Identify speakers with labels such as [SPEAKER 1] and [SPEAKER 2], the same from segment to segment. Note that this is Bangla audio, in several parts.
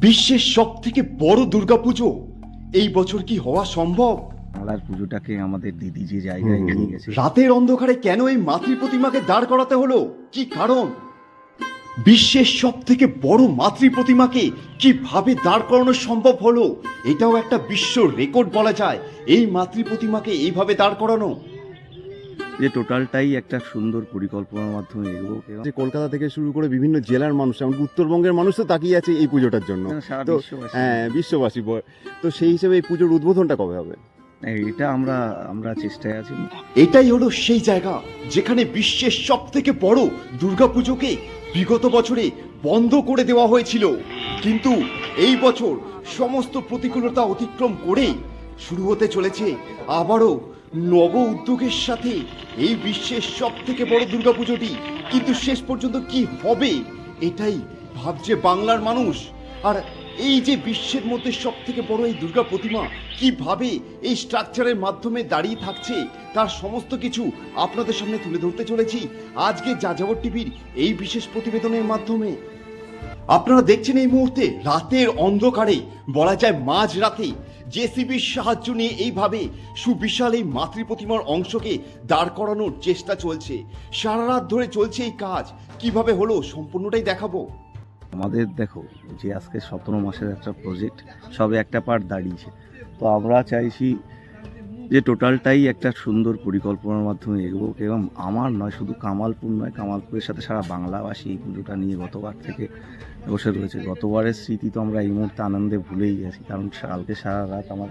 [SPEAKER 1] বিশ্বের সব থেকে বড় দুর্গাপুজো এই বছর কি হওয়া সম্ভব?
[SPEAKER 2] বাংলার পুজোটাকে আমাদের দিদি যে জায়গায় নিয়ে গেছে।
[SPEAKER 1] রাতের অন্ধকারে কেন এই মাতৃ প্রতিমাকে দাঁড় করাতে হলো? কি কারণ? বিশ্বের সব থেকে বড় মাতৃ প্রতিমাকে কীভাবে দাঁড় করানো সম্ভব হলো? এটাও একটা বিশ্ব রেকর্ড বলা যায়। এই মাতৃ প্রতিমাকে এইভাবে দাঁড় করানো
[SPEAKER 2] যে টোটালটাই একটা সুন্দর পরিকল্পনার মাধ্যমে এগোবো
[SPEAKER 3] যে কলকাতা থেকে শুরু করে বিভিন্ন জেলার মানুষ এমনকি উত্তরবঙ্গের মানুষ তো তাকিয়ে আছে এই পুজোটার জন্য। তো হ্যাঁ বিশ্ববাসী তো সেই হিসেবে এই পুজোর উদ্বোধনটা কবে হবে?
[SPEAKER 2] এটা আমরা আমরা চেষ্টায় আছি।
[SPEAKER 1] এটাই হলো সেই জায়গা যেখানে বিশ্বের সব থেকে বড় দুর্গাপুজোকে বিগত বছরে বন্ধ করে দেওয়া হয়েছিল। কিন্তু এই বছর সমস্ত প্রতিকূলতা অতিক্রম করে শুরু হতে চলেছে আবারও নব উদ্যোগের সাথে এই বিশ্বের সব থেকে বড় দুর্গাপুজোটি। কিন্তু শেষ পর্যন্ত কি হবে, এটাই ভাবছে বাংলার মানুষ। আর এই যে বিশ্বের মধ্যে সব থেকে বড় এই দুর্গা প্রতিমা কীভাবে এই স্ট্রাকচারের মাধ্যমে দাঁড়িয়ে থাকছে, তার সমস্ত কিছু আপনাদের সামনে তুলে ধরতে চলেছি। আজকে যাযাবর টিভির এই বিশেষ প্রতিবেদনের মাধ্যমে। আপনারা দেখছেন এই মুহূর্তে রাতের অন্ধকারে, বলা যায় মাঝ রাতে জেসিবির সাহায্য নিয়ে এইভাবে সুবিশাল এই মাতৃ প্রতিমার অংশকে দাঁড় করানোর চেষ্টা চলছে। সারা রাত ধরে চলছে এই কাজ। কীভাবে হলো সম্পূর্ণটাই দেখাবো।
[SPEAKER 2] আমাদের দেখো, যে আজকে সতেরো মাসের একটা প্রজেক্ট সবে একটা পার্ট দাঁড়িয়েছে। তো আমরা চাইছি যে টোটালটাই একটা সুন্দর পরিকল্পনার মাধ্যমে এগোবো, এবং আমার নয়, শুধু কামালপুর নয়, কামালপুরের সাথে সারা বাংলাবাসী এই পুজোটা নিয়ে গতবার থেকে বসে রয়েছে। গতবারের স্মৃতি তো আমরা এই মুহূর্তে আনন্দে ভুলেই গেছি, কারণ কালকে সারা রাত আমার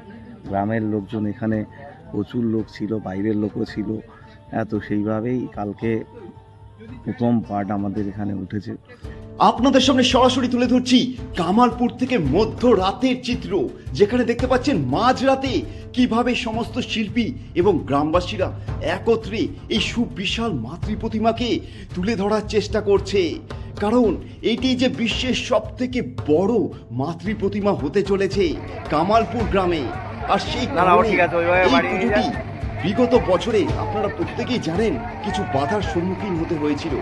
[SPEAKER 2] গ্রামের লোকজন এখানে প্রচুর লোক ছিল, বাইরের লোকও ছিল হ্যাঁ তো সেইভাবেই কালকে প্রথম পার্ট আমাদের এখানে উঠেছে।
[SPEAKER 1] আপনাদের সামনে সরাসরি তুলে ধরছি কামালপুর থেকে মধ্য রাতের চিত্র যেখানে দেখতে পাচ্ছেন মাঝরাতে কীভাবে সমস্ত শিল্পী এবং গ্রামবাসীরা একত্রে এই সুবিশাল মাতৃ প্রতিমাকে তুলে ধরার চেষ্টা করছে। কারণ এটি যে বিশ্বের সব থেকে বড় মাতৃ প্রতিমা হতে চলেছে কামালপুর গ্রামে। আর সেই কারণে এই পুজোটি বিগত বছরে আপনারা প্রত্যেকেই জানেন কিছু বাধার সম্মুখীন হতে হয়েছিল।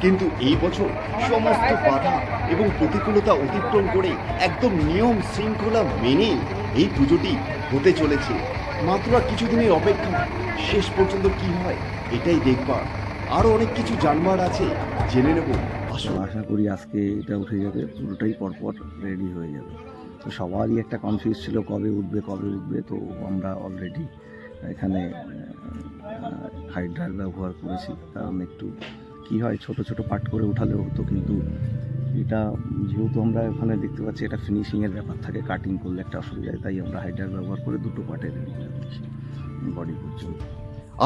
[SPEAKER 1] কিন্তু এই বছর সমস্ত বাধা এবং প্রতিকূলতা অতিক্রম করে একদম নিয়ম শৃঙ্খলা মেনে এই পুজোটি হতে চলেছে। মাত্র আর কিছুদিনের অপেক্ষা শেষ পর্যন্ত কি হয় এটাই দেখবার। আরও অনেক কিছু জানবার আছে জেনে নেব। আসুন।
[SPEAKER 2] আশা করি আজকে এটা উঠে যাবে পুরোটাই পরপর রেডি হয়ে যাবে। তো সবারই একটা কনফিউজ ছিল কবে উঠবে কবে উঠবে তো আমরা অলরেডি এখানে হাইড্রার ব্যবহার করেছি। কারণ একটু কি হয়, ছোট ছোট পার্ট করে উঠালেও হতো কিন্তু এটা, যেহেতু আমরা ওখানে দেখতে পাচ্ছি এটা ফিনিশিংয়ের ব্যাপার থাকে কাটিং করলে একটা অসুবিধা তাই আমরা হাইড্রার ব্যবহার করে দুটো করে দিচ্ছি বডি পর্যন্ত।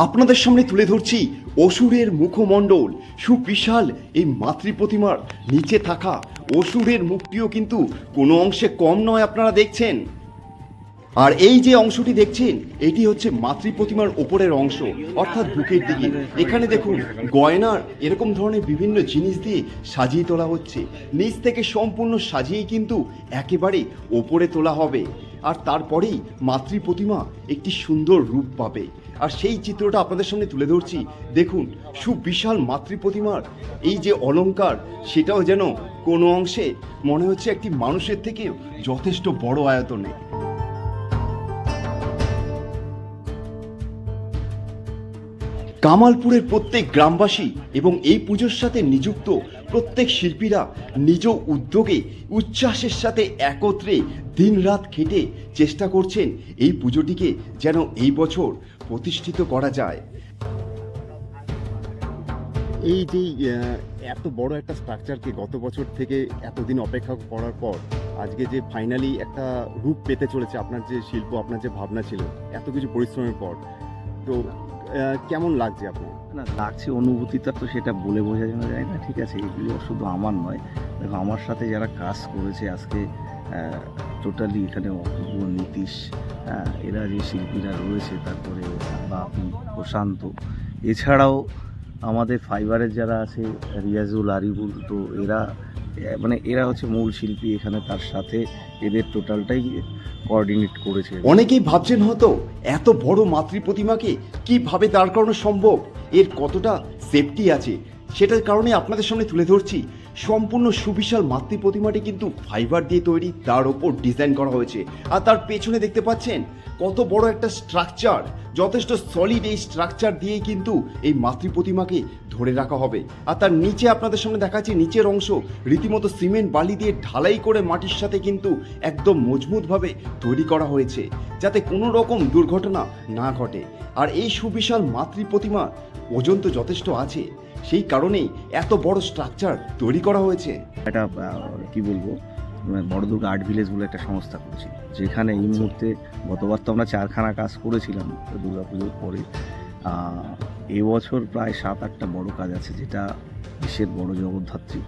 [SPEAKER 1] আপনাদের সামনে তুলে ধরছি অসুরের মুখমণ্ডল। সুবিশাল এই মাতৃ প্রতিমার নিচে থাকা অসুরের মুখটিও কিন্তু কোনো অংশে কম নয়, আপনারা দেখছেন। আর এই যে অংশটি দেখছেন, এটি হচ্ছে মাতৃ প্রতিমার ওপরের অংশ, অর্থাৎ বুকের দিকে। এখানে দেখুন, গয়নার এরকম ধরনের বিভিন্ন জিনিস দিয়ে সাজিয়ে তোলা হচ্ছে। নিচ থেকে সম্পূর্ণ সাজিয়েই কিন্তু একেবারে ওপরে তোলা হবে। আর তারপরেই মাতৃ প্রতিমা একটি সুন্দর রূপ পাবে। আর সেই চিত্রটা আপনাদের সামনে তুলে ধরছি। দেখুন, সুবিশাল মাতৃ প্রতিমার এই যে অলঙ্কার, সেটাও যেন কোনো অংশে মনে হচ্ছে একটি মানুষের থেকে যথেষ্ট বড় আয়তনে। কামালপুরের প্রত্যেক গ্রামবাসী এবং এই পুজোর সাথে নিযুক্ত প্রত্যেক শিল্পীরা নিজ উদ্যোগে, উচ্ছ্বাসের সাথে একত্রে দিনরাত খেটে চেষ্টা করছেন এই পুজোটিকে যেন এই বছর প্রতিষ্ঠিত করা যায়।
[SPEAKER 3] এই যে এত বড় একটা স্ট্রাকচারকে গত বছর থেকে এতদিন অপেক্ষা করার পর আজকে যে ফাইনালি একটা রূপ পেতে চলেছে আপনার যে শিল্প, আপনার যে ভাবনা ছিল, এত কিছু পরিশ্রমের পর। তো কেমন লাগছে আপনার?
[SPEAKER 2] না, লাগছে অনুভূতিটা তো সেটা বলে বোঝানো যায় না, ঠিক আছে, এগুলো শুধু আমার নয়। দেখো, আমার সাথে যারা কাজ করেছে আজকে টোটালি এখানে অপূর্ব নীতিশ এরা যে শিল্পীরা রয়েছে, তারপরে বাপি প্রশান্ত। এছাড়াও আমাদের ফাইবারের যারা আছে, রিয়াজুল, আরিবুল, তো এরা মানে এরা হচ্ছে মূল শিল্পী এখানে তার সাথে এদের টোটালটাই কোঅর্ডিনেট করেছে।
[SPEAKER 1] অনেকেই ভাবছেন হয়তো এত বড় মাতৃ প্রতিমাকে কীভাবে দাঁড় করানো সম্ভব? এর কতটা সেফটি আছে? সেটার কারণে আপনাদের সামনে তুলে ধরছি। সম্পূর্ণ সুবিশাল মাতৃ প্রতিমাটি কিন্তু ফাইবার দিয়ে তৈরি, তার ওপর ডিজাইন করা হয়েছে। আর তার পেছনে দেখতে পাচ্ছেন কত বড় একটা স্ট্রাকচার যথেষ্ট সলিড এই স্ট্রাকচার দিয়েই কিন্তু এই মাতৃ প্রতিমাকে ধরে রাখা হবে। আর তার নিচে আপনাদের সঙ্গে দেখাচ্ছি নিচের অংশ। রীতিমতো সিমেন্ট বালি দিয়ে ঢালাই করে মাটির সাথে কিন্তু একদম মজবুতভাবে তৈরি করা হয়েছে যাতে কোনো রকম দুর্ঘটনা না ঘটে। আর এই সুবিশাল মাতৃ প্রতিমা ওজন তো যথেষ্ট আছে সেই কারণেই এত বড় স্ট্রাকচার তৈরি করা হয়েছে।
[SPEAKER 2] একটা কি বলব? বড় দুর্গা আর্ট ভিলেজ বলে একটা সংস্থা করেছি যেখানে এই মুহূর্তে গতবার তো আমরা চারখানা কাজ করেছিলাম দুর্গা পুজোর পরে এবছর প্রায় সাত আটটা বড় কাজ আছে যেটা বিশ্বের বড় জগদ্ধাত্রী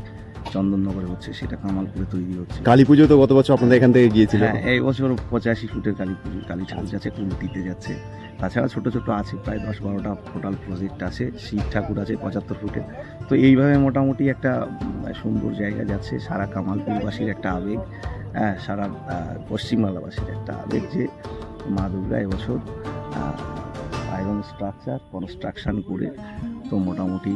[SPEAKER 2] চন্দননগরে হচ্ছে সেটা কামালপুরে তৈরি হচ্ছে।
[SPEAKER 3] কালী পুজো তো গত বছর আপনাদের এখান থেকে গিয়েছিল।
[SPEAKER 2] হ্যাঁ এই বছর পঁচাশি ফুটের কালী পুজো কালী ঠাকুর যাচ্ছে কুলটিতে যাচ্ছে। তাছাড়া ছোট ছোট আছে প্রায় দশ বারোটা টোটাল প্রজেক্ট আছে শিব ঠাকুর আছে পঁচাত্তর ফুটে। তো এইভাবে মোটামুটি একটা সুন্দর জায়গা যাচ্ছে সারা কামালপুরবাসীর একটা আবেগ হ্যাঁ সারা পশ্চিমবাংলাবাসীর একটা আবেগ যে মা দুর্গা এবছর আয়রন স্ট্রাকচার কনস্ট্রাকশান করে তো মোটামুটি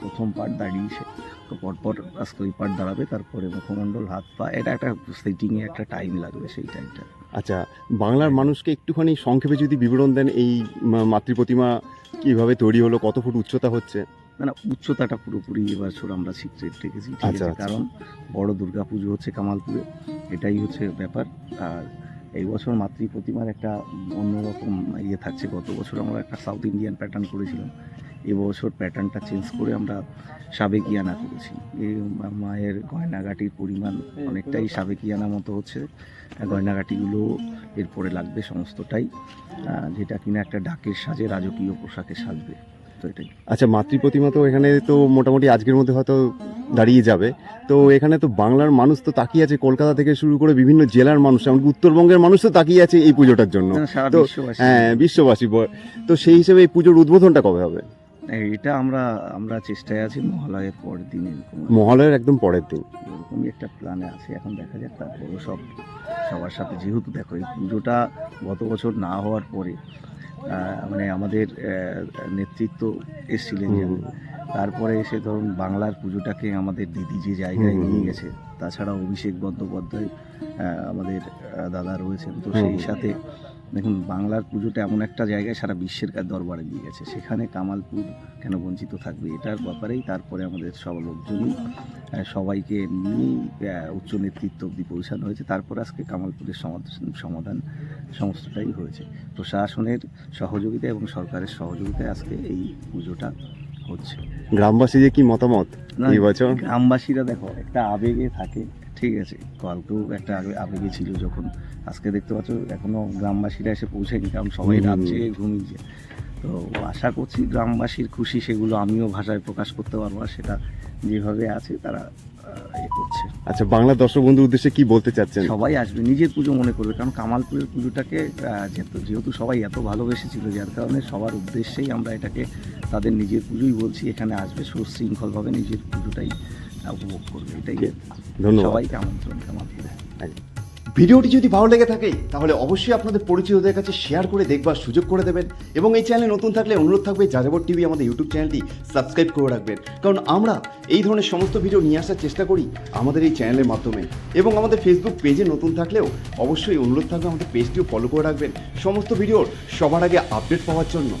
[SPEAKER 2] প্রথম পার্ট দাঁড়িয়েছে। তো পরপর আজকে ওই পার্ট দাঁড়াবে তারপরে মুখমণ্ডল হাত পা এটা একটা সেটিংয়ে একটা টাইম লাগবে সেই টাইমটা
[SPEAKER 3] আচ্ছা বাংলার মানুষকে একটুখানি সংক্ষেপে যদি বিবরণ দেন এই মাতৃ প্রতিমা কীভাবে তৈরি হলো কত ফুট উচ্চতা হচ্ছে?
[SPEAKER 2] না না উচ্চতাটা পুরোপুরি এবছর আমরা সিক্রেট রেখেছি ঠিক
[SPEAKER 3] আচ্ছা,
[SPEAKER 2] আছে।
[SPEAKER 3] আচ্ছা।
[SPEAKER 2] কারণ বড় দুর্গা পুজো হচ্ছে কামালপুরে এটাই হচ্ছে ব্যাপার। আর এই বছর মাতৃ প্রতিমার একটা অন্যরকম ইয়ে থাকছে। গত বছর আমরা একটা সাউথ ইন্ডিয়ান প্যাটার্ন করেছিলাম। এবছর প্যাটার্নটা চেঞ্জ করে আমরা সাবেকিয়ানা করেছি। এই মায়ের গয়নাগাটির পরিমাণ অনেকটাই সাবেকিয়ানা মতো হচ্ছে। গয়নাগাটিগুলো এরপরে লাগবে সমস্তটাই যেটা কিনা একটা ডাকের সাজে রাজকীয় পোশাকে সাজবে। তো এটাই।
[SPEAKER 3] আচ্ছা মাতৃ প্রতিমা তো এখানে তো মোটামুটি আজকের মধ্যে হয়তো দাঁড়িয়ে যাবে। তো এখানে তো বাংলার মানুষ তো তাকিয়ে আছে কলকাতা থেকে শুরু করে বিভিন্ন জেলার মানুষ এমনকি উত্তরবঙ্গের মানুষ তো তাকিয়ে আছে এই পুজোটার জন্য। তো, হ্যাঁ বিশ্ববাসী তো সেই হিসেবে এই পুজোর উদ্বোধনটা কবে হবে?
[SPEAKER 2] এটা আমরা আমরা চেষ্টায় আছি মহালয়ের পরের দিন
[SPEAKER 3] মহালয়ের একদম পরের দিন।
[SPEAKER 2] এরকমই একটা প্ল্যানে আছে এখন দেখা যাক তারপরেও সব সবার সাথে। যেহেতু দেখো এই পুজোটা গত বছর না হওয়ার পরে মানে আমাদের নেতৃত্ব এসেছিলেন যেমন। তারপরে এসে ধরুন বাংলার পুজোটাকে আমাদের দিদি যে জায়গায় নিয়ে গেছে তাছাড়া অভিষেক বন্দ্যোপাধ্যায় আমাদের দাদা রয়েছেন। তো সেই সাথে দেখুন, বাংলার পুজোটা এমন একটা জায়গায় সারা বিশ্বের দরবারে নিয়ে গেছে। সেখানে কামালপুর কেন বঞ্চিত থাকবে এটার ব্যাপারেই তারপরে আমাদের সব লোকজনই সবাইকে নিয়েই উচ্চ নেতৃত্ব অব্দি পৌঁছানো হয়েছে। তারপর আজকে কামালপুরের সমাধান সমাধান সমস্তটাই হয়েছে। প্রশাসনের সহযোগিতা এবং সরকারের সহযোগিতায় আজকে এই পুজোটা হচ্ছে।
[SPEAKER 3] গ্রামবাসী যে কি মতামত এই বছর?
[SPEAKER 2] গ্রামবাসীরা দেখো একটা আবেগে থাকে ঠিক আছে? কালকেও একটা আগে- আবেগে ছিল যখন। আজকে দেখতে পাচ্ছ এখনও গ্রামবাসীরা এসে পৌঁছেনি কারণ সবাই। রাত জেগে ঘুমিয়েছে। তো আশা করছি গ্রামবাসীর খুশি সেগুলো আমিও ভাষায় প্রকাশ করতে পারব সেটা যেভাবে আছে তারা করছে।
[SPEAKER 3] আচ্ছা বাংলা দর্শক বন্ধুর উদ্দেশ্যে কি বলতে চাচ্ছেন?
[SPEAKER 2] সবাই আসবে নিজের পুজো মনে করবে কারণ কামালপুরের পুজোটাকে যেহেতু যেহেতু সবাই এত ভালোবেসেছিল যার কারণে সবার উদ্দেশ্যেই আমরা এটাকে তাদের নিজের পুজোই বলছি এখানে আসবে সুশৃঙ্খলভাবে নিজের পুজোটাই উপভোগ করবে এটাই
[SPEAKER 3] ধন্যবাদ।
[SPEAKER 2] সবাইকে আমন্ত্রণ কামালপুরে।
[SPEAKER 1] ভিডিওটি যদি ভালো লেগে থাকে, তাহলে অবশ্যই আপনাদের পরিচিতদের কাছে শেয়ার করে দেখবার সুযোগ করে দেবেন এবং এই চ্যানেলে নতুন থাকলে অনুরোধ থাকবে যাযাবর টিভি আমাদের ইউটিউব চ্যানেলটি সাবস্ক্রাইব করে রাখবেন। কারণ আমরা এই ধরনের সমস্ত ভিডিও নিয়ে আসার চেষ্টা করি আমাদের এই চ্যানেলের মাধ্যমে। এবং আমাদের ফেসবুক পেজে নতুন থাকলেও অবশ্যই অনুরোধ থাকবে আমাদের পেজটিও ফলো করে রাখবেন। সমস্ত ভিডিওর সবার আগে আপডেট পাওয়ার জন্য।